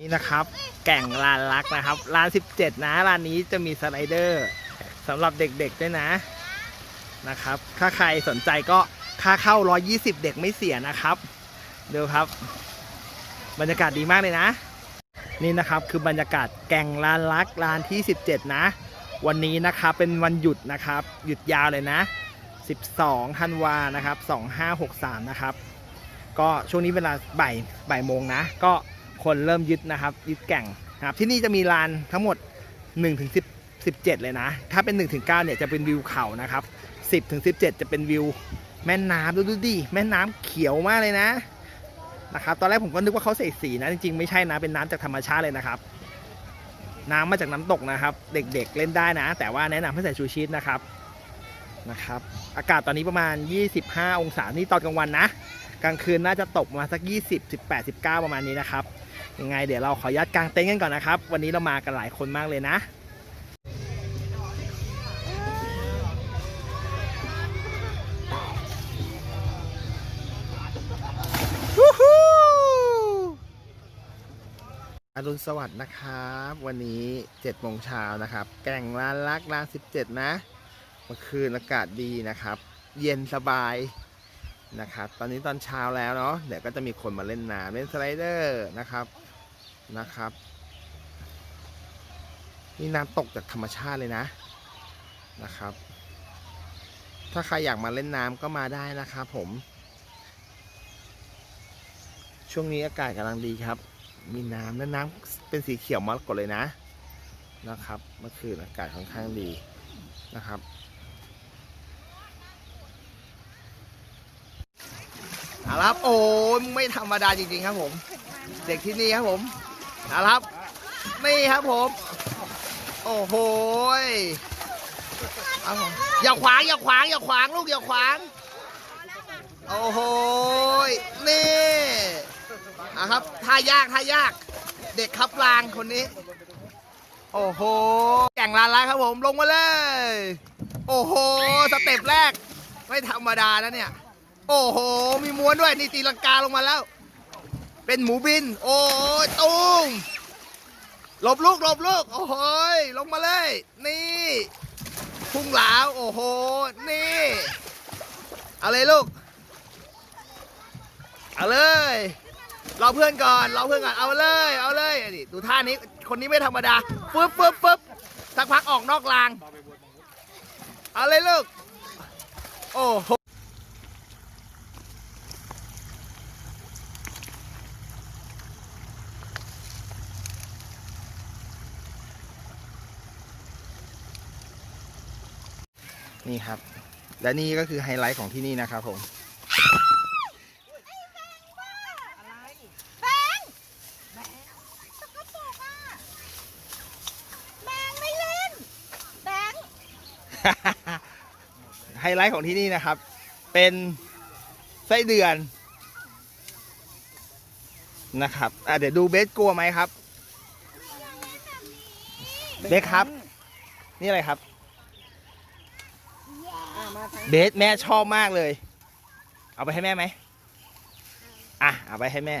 นี่นะครับแก่งลานรักนะครับลาน 17 นะลานนี้จะมีสไลเดอร์สำหรับเด็กๆด้วยนะนะครับ ถ้าใครสนใจก็ค่าเข้า 120 เด็กไม่เสียนะครับดูครับ บรรยากาศดีมากเลยนะ นี่นะครับคือบรรยากาศแก่งลานรักลานที่ 17 นะ วันนี้นะครับเป็นวันหยุดนะครับ หยุดยาวเลยนะ 12ธันวานะครับ 2563 นะครับ ก็ช่วงนี้เวลาบ่ายบ่ายโมงนะก็ คนเริ่มยึดนะครับยึดแก่งนะครับที่นี่จะมีลานทั้งหมด1ถึง10 17 เลยนะ ถ้าเป็น1ถึง9เนี่ยจะเป็นวิวเขานะครับ 10ถึง17 จะเป็นวิวแม่น้ำดูดูดิแม่น้ำเขียวมากเลยนะนะครับตอนแรกผมก็นึกว่าเขาใส่สีนะจริงๆไม่ใช่นะเป็นน้ำจากธรรมชาติเลยนะครับ น้ำมาจากน้ำตกนะครับ เด็กๆเล่นได้นะ แต่ว่าแนะนำให้ใส่ชูชีพนะครับนะครับ อากาศตอนนี้ประมาณ 25 องศานี่ตอนกลางวันนะ กลางคืนน่าจะตกมาสัก 20 18 19 ประมาณนี้นะครับ ยังไงเดี๋ยวเราขออนุญาตกางเต็นท์กันก่อนนะครับ วันนี้เรามากันหลายคนมากเลยนะวู้ฮู้อรุณสวัสดิ์นะครับ วันนี้7โมงเช้านะครับ แก่งลานลักลาน17 นะ เมื่อคืนอากาศดีนะครับ เย็นสบาย นะครับ ตอนนี้ตอนเช้าแล้วเนาะเดี๋ยวก็จะมีคนมาเล่นน้ำเล่นสไลเดอร์นะครับนะครับนี่น้ำตกจากธรรมชาติเลยนะนะครับ ถ้าใครอยากมาเล่นน้ำก็มาได้นะครับผม ช่วงนี้อากาศกำลังดีครับ มีน้ำและน้ำเป็นสีเขียวมรกตเลยนะนะครับ เมื่อคืนอากาศค่อนข้างดีนะครับ เอาละครับโอ้ไม่ธรรมดาจริงๆครับผม เด็กที่นี่ครับผมเอาละครับนี่ครับผม โอ้โหเอาผมอย่าขวางอย่าขวางอย่าขวางลูกอย่าขวางโอ้โหนี่อะครับท่ายากท่ายาก เด็กขับรางคนนี้ โอ้โหแก่งลานแล้วครับผมลงมาเลย โอ้โหสเต็ปแรก ไม่ธรรมดานะเนี่ย โอ้โห มีม้วนด้วยนี่ตีลังกาลงมาแล้ว เป็นหมูบิน โอ้ยตุ้มหลบลูกหลบลูกโอ้โหยลงมาเลย นี่พุ่งหลาวโอ้โห นี่อาเลยลูก เอาเลยรอเพื่อนก่อนรอเพื่อนก่อน เอาเลย เอาเลยนี่ดูท่านี้ คนนี้ไม่ธรรมดาฟึบฟึบฟึบสักพักออกนอกราง เอาเลยลูก โอ้โห นี่ครับ และนี่ก็คือไฮไลท์ของที่นี่นะครับผมแบงค์แบงค์สกปรกอะแบงค์ไม่เล่นแบงค์ไฮไลท์ของที่นี่นะครับ เป็นไส้เดือนนะครับอะเดี๋ยวดูเบสกลัวไหมครับ เบสครับ นี่อะไรครับ เบสแม่ชอบมากเลย เอาไปให้แม่ไหมอะเอาไปให้แม่